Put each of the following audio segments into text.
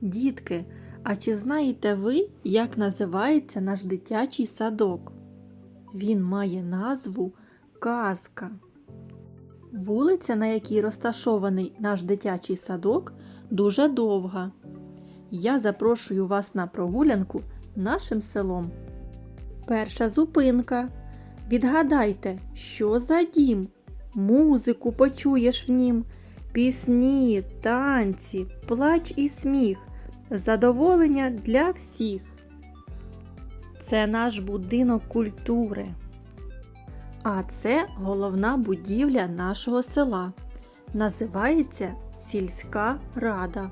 Дітки, а чи знаєте ви, як називається наш дитячий садок? Він має назву Казка. Вулиця, на якій розташований наш дитячий садок, дуже довга. Я запрошую вас на прогулянку нашим селом. Перша зупинка. Відгадайте, що за дім? Музику почуєш в нім, пісні, танці, плач і сміх, задоволення для всіх. Це наш будинок культури. А це головна будівля нашого села. Називається сільська рада.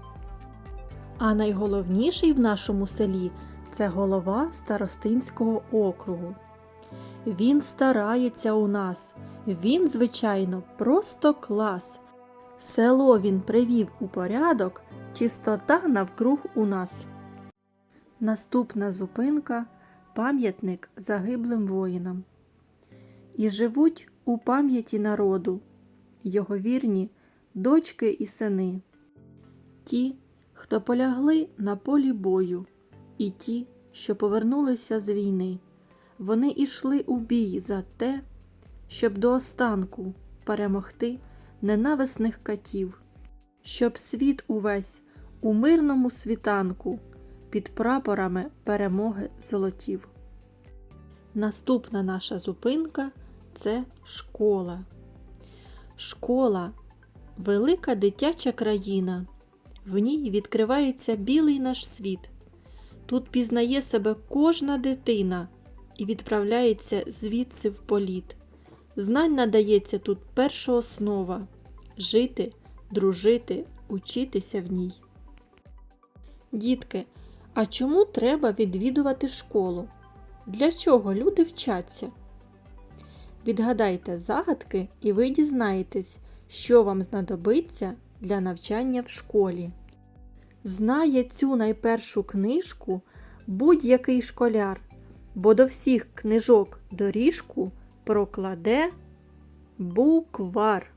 А найголовніший в нашому селі це голова старостинського округу. Він старається у нас. Він, звичайно, просто клас. Село він привів у порядок, чистота навкруг у нас. Наступна зупинка пам'ятник загиблим воїнам. І живуть у пам'яті народу, його вірні дочки і сини. Ті, хто полягли на полі бою, і ті, що повернулися з війни. Вони ішли у бій за те, щоб до останку перемогти ненависних катів, щоб світ увесь у мирному світанку під прапорами перемоги золотів. Наступна наша зупинка це школа. Школа велика дитяча країна. В ній відкривається білий наш світ. Тут пізнає себе кожна дитина і відправляється звідси в політ. Знань надається тут перша основа жити, дружити, учитися в ній. Дітки, а чому треба відвідувати школу? Для чого люди вчаться? Відгадайте загадки, і ви дізнаєтесь, що вам знадобиться для навчання в школі. Знає цю найпершу книжку будь-який школяр, бо до всіх книжок доріжку прокладе буквар.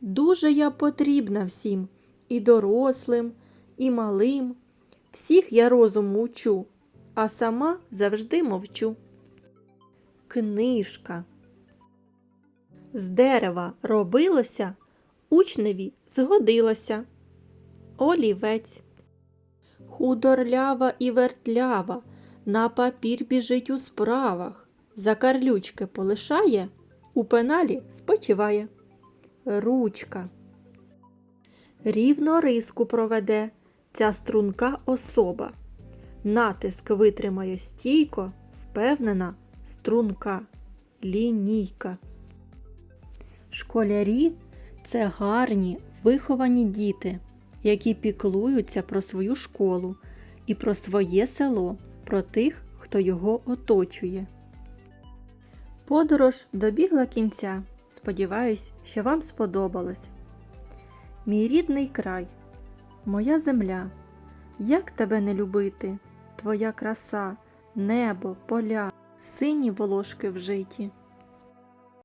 Дуже я потрібна всім, і дорослим, і малим. Всіх я розуму учу, а сама завжди мовчу. Книжка. З дерева робилося, учневі згодилося. Олівець. Худорлява і вертлява, на папір біжить у справах. За карлючки полишає, у пеналі спочиває. Ручка. Рівно риску проведе ця струнка особа. Натиск витримає стійко, впевнена струнка, лінійка. Школярі це гарні, виховані діти, які піклуються про свою школу і про своє село, про тих, хто його оточує. Подорож добігла кінця. Сподіваюсь, що вам сподобалось. Мій рідний край, моя земля, як тебе не любити, твоя краса, небо, поля, сині волошки в житі.